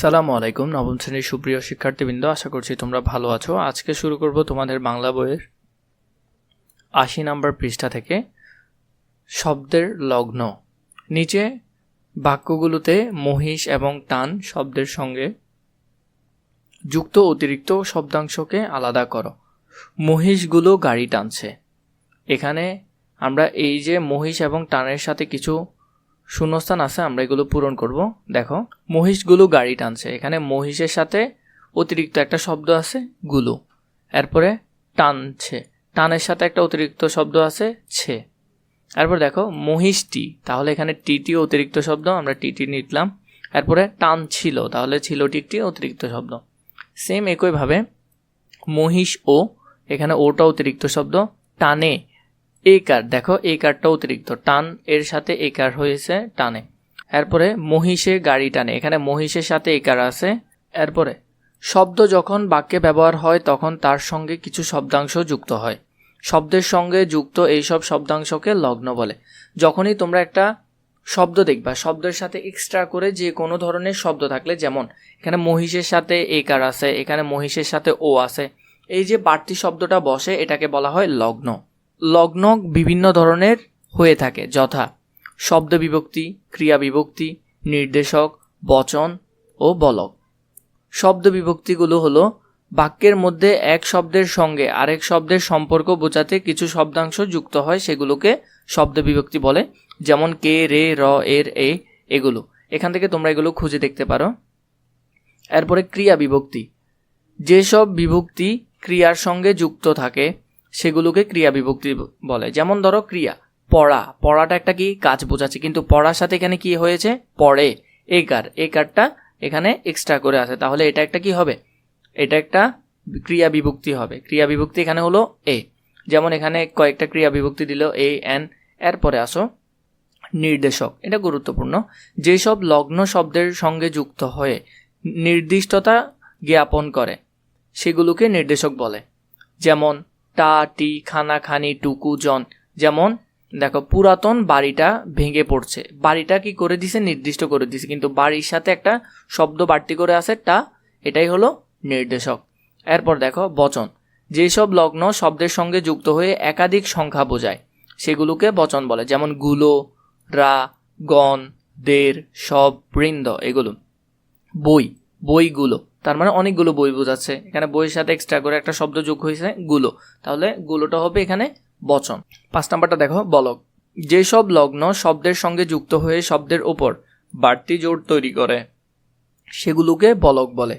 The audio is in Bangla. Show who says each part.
Speaker 1: আসসালামু আলাইকুম, নবম শ্রেণির সুপ্রিয় শিক্ষার্থীবৃন্দ, আশা করছি তোমরা ভালো আছো। আজকে শুরু করব তোমাদের বাংলা বইয়ের আশি নাম্বার পৃষ্ঠা থেকে শব্দের লগ্ন। নিচে বাক্যগুলোতে মহিষ এবং টান শব্দের সঙ্গে যুক্ত অতিরিক্ত শব্দাংশকে আলাদা করো। মহিষগুলো গাড়ি টানছে। এখানে আমরা এই যে মহিষ এবং টানের সাথে কিছু শূন্যস্থান আছে, আমরা এগুলো পূরণ করব। দেখো, মহিষগুলো গাড়ি টানছে। এখানে মহিষের সাথে অতিরিক্ত একটা শব্দ আছে, গুলো। এরপরে টানছে। টানের সাথে একটা অতিরিক্ত শব্দ আছে, ছে। এরপর দেখো, মহিষটি, তাহলে এখানে টিটি অতিরিক্ত শব্দ, আমরা টিটি নিলাম এরপরে টান ছিল তাহলে ছিলটি একটি অতিরিক্ত শব্দ। সেম একইভাবে মহিষ ও, এখানে ওটা অতিরিক্ত শব্দ, টানে। এ কার, দেখো, এই কারটা অতিরিক্ত। টান, এর সাথে এ কার হয়েছে টানে। এরপরে মহিষে গাড়ি টানে। এখানে মহিষের সাথে এ কার আছে। এরপরে, শব্দ যখন বাক্যে ব্যবহার হয়, তখন তার সঙ্গে কিছু শব্দাংশ যুক্ত হয়। শব্দের সঙ্গে যুক্ত এইসব শব্দাংশকে লগ্ন বলে। যখনই তোমরা একটা শব্দ দেখবা, শব্দের সাথে এক্সট্রা করে যে কোনো ধরনের শব্দ থাকলে, যেমন, এখানে মহিষের সাথে এ কার আছে, এখানে মহিষের সাথে ও আছে, এই যে বাড়তি শব্দটা বসে, এটাকে বলা হয় লগ্ন। লগ্ন বিভিন্ন ধরনের হয়ে থাকে। যথা শব্দ বিভক্তি, ক্রিয়া বিভক্তি, নির্দেশক, বচন ও বলক। শব্দ বিভক্তিগুলো হলো বাক্যের মধ্যে এক শব্দের সঙ্গে আরেক শব্দের সম্পর্ক বোঝাতে কিছু শব্দাংশ যুক্ত হয়, সেগুলোকে শব্দ বিভক্তি বলে, যেমন কে, রে, র, এর, এ এগুলো। এখান থেকে তোমরা এগুলো খুঁজে দেখতে পারো। এরপরে ক্রিয়া বিভক্তি। যেসব বিভক্তি ক্রিয়ার সঙ্গে যুক্ত থাকে সেগুলোকে ক্রিয়া বিভক্তি বলে। যেমন ধরো ক্রিয়া, পড়া। পড়াটা একটা কি? কাজ বোঝাচ্ছে। কিন্তু পড়ার সাথে এখানে কি হয়েছে? পড়ে। এ কার, এই কারটা এখানে এক্সট্রা করে আছে। তাহলে এটা একটা কি হবে? এটা একটা ক্রিয়া বিভক্তি হবে। ক্রিয়া বিভক্তি এখানে হলো এ যেমন এখানে কয়েকটা ক্রিয়া বিভক্তি দিল এ এন এরপরে আসো নির্দেশক। এটা গুরুত্বপূর্ণ। যেসব লগ্ন শব্দের সঙ্গে যুক্ত হয়ে নির্দিষ্টতা জ্ঞাপন করে, সেগুলোকে নির্দেশক বলে। যেমন টা, টি, খানা, খানি, টুকু, জন। যেমন, দেখো, পুরাতন বাড়িটা ভেঙে পড়ছে। বাড়িটা কি করে দিছে? নির্দিষ্ট করে দিছে। কিন্তু বাড়ির সাথে একটা শব্দ বাড়তি করে আছে, টা, এটাই হলো নির্দেশক। এরপর দেখো, বচন। যেসব লগ্ন শব্দের সঙ্গে যুক্ত হয়ে একাধিক সংখ্যা বোঝায়, সেগুলোকে বচন বলে। যেমন, গুলো, রা, গণ, দের, সব, বৃন্দ, এগুলো। বই, বইগুলো। তার মানে অনেকগুলো বই বোঝাচ্ছে এখানে বইয়ের সাথে এক্সট্রা করে একটা শব্দ যোগ হয়েছে গুলো। তাহলে গুলোটা হবে এখানে বচন। পাঁচ নাম্বারটা দেখো, বলক। যেসব লগ্ন শব্দের সঙ্গে যুক্ত হয়ে শব্দের ওপর বাড়তি জোর তৈরি করে, সেগুলোকে বলক বলে।